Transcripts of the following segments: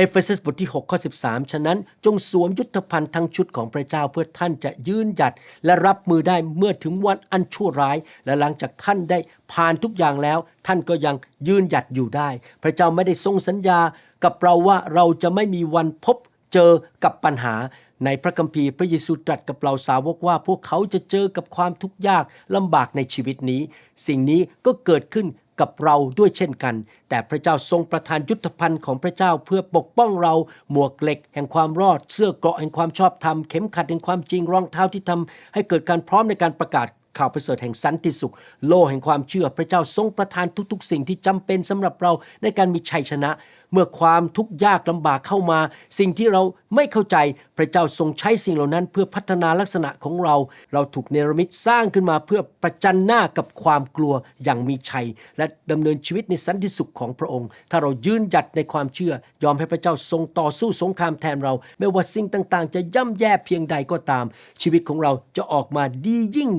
เอเฟซัสบทที่ 6 ข้อ 13 ฉะนั้นจงสวมยุทธภัณฑ์ทั้งชุดของพระเจ้าเพื่อท่านจะยืนหยัดและรับมือได้เมื่อถึงวันอันชั่วร้าย และหลังจากท่านได้ผ่านทุกอย่างแล้ว ท่านก็ยังยืนหยัดอยู่ได้ พระเจ้าไม่ได้ทรงสัญญากับเราว่าเราจะไม่มีวันพบเจอกับปัญหาในพระคัมภีร์พระเยซูตรัสกับเราสาวกว่า พวกเขาจะเจอกับความทุกข์ยากลำบากในชีวิตนี้ สิ่งนี้ก็เกิดขึ้น กับเราด้วยเช่นกัน แต่พระเจ้าทรงประทานยุทธภัณฑ์ของพระเจ้าเพื่อปกป้องเราหมวกเหล็ก แห่งความรอด เสื้อเกราะแห่งความชอบธรรม เข็มขัดแห่งความจริงรองเท้าที่ทำให้เกิดการพร้อมในการประกาศ ข่าวประเสริฐแห่งสันติสุข โลแห่งความเชื่อพระเจ้าทรงประทานทุกๆ สิ่งที่จำเป็นสำหรับเราในการมีชัยชนะ เมื่อความทุกข์ยากลำบากเข้ามา สิ่งที่เราไม่เข้าใจพระเจ้าทรงใช้สิ่งเหล่านั้น เพื่อพัฒนาลักษณะของเรา เราถูกเนรมิตสร้างขึ้นมาเพื่อประจันหน้ากับความกลัวอย่างมีชัย และดำเนินชีวิตในสันติสุขของพระองค์ ถ้าเรายืนหยัดในความเชื่อ ยอมให้พระเจ้าทรงต่อสู้สงครามแทนเรา ไม่ว่าสิ่งต่างๆ จะย่ำแย่เพียงใดก็ตาม ชีวิตของเราจะออกมาดียิ่ง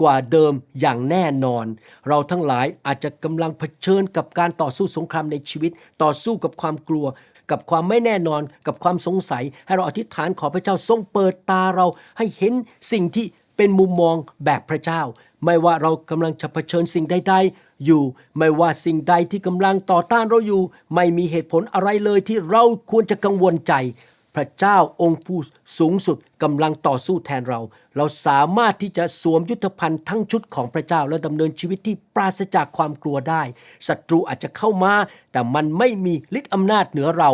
กว่าเดิมอย่างแน่นอน เราทั้งหลายอาจจะกำลังเผชิญกับการต่อสู้สงครามในชีวิต ต่อสู้กับความกลัว กับความไม่แน่นอน กับความสงสัย ให้เราอธิษฐานขอพระเจ้าทรงเปิดตาเราให้เห็นสิ่งที่เป็นมุมมองแบบพระเจ้า ไม่ว่าเรากำลังจะเผชิญสิ่งใดๆอยู่ ไม่ว่าสิ่งใดที่กำลังต่อต้านเราอยู่ ไม่มีเหตุผลอะไรเลยที่เราควรจะกังวลใจ พระเจ้าองค์ผู้สูงสุดกำลังต่อสู้แทนเรา เราสามารถที่จะสวมยุทธภัณฑ์ทั้งชุดของพระเจ้าและดำเนินชีวิตที่ปราศจากความกลัวได้ศัตรูอาจจะเข้ามา แต่มันไม่มีฤทธิ์อำนาจเหนือเรา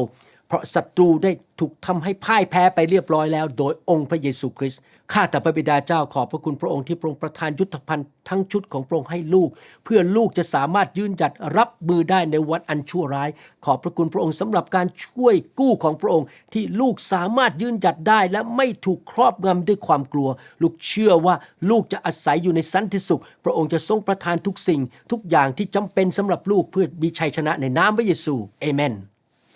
เพราะศัตรูได้ถูกทำให้พ่ายแพ้ไปเรียบร้อยแล้ว โดยองค์พระเยซูคริสต์ข้าแต่พระบิดาเจ้าขอบพระคุณพระองค์ที่พระองค์ประทานยุทธภัณฑ์ทั้งชุดของพระองค์ให้ลูก เพื่อลูกจะสามารถยืนหยัดรับมือได้ในวันอันชั่วร้าย ขอบพระคุณพระองค์สำหรับการช่วยกู้ของพระองค์ ที่ลูกสามารถยืนหยัดได้และไม่ถูกครอบงำด้วยความกลัว ลูกเชื่อว่าลูกจะอาศัยอยู่ในสันติสุข พระองค์จะทรงประทานทุกสิ่ง ทุกอย่างที่จำเป็นสำหรับลูกเพื่อมีชัยชนะในนามพระเยซูเอเมน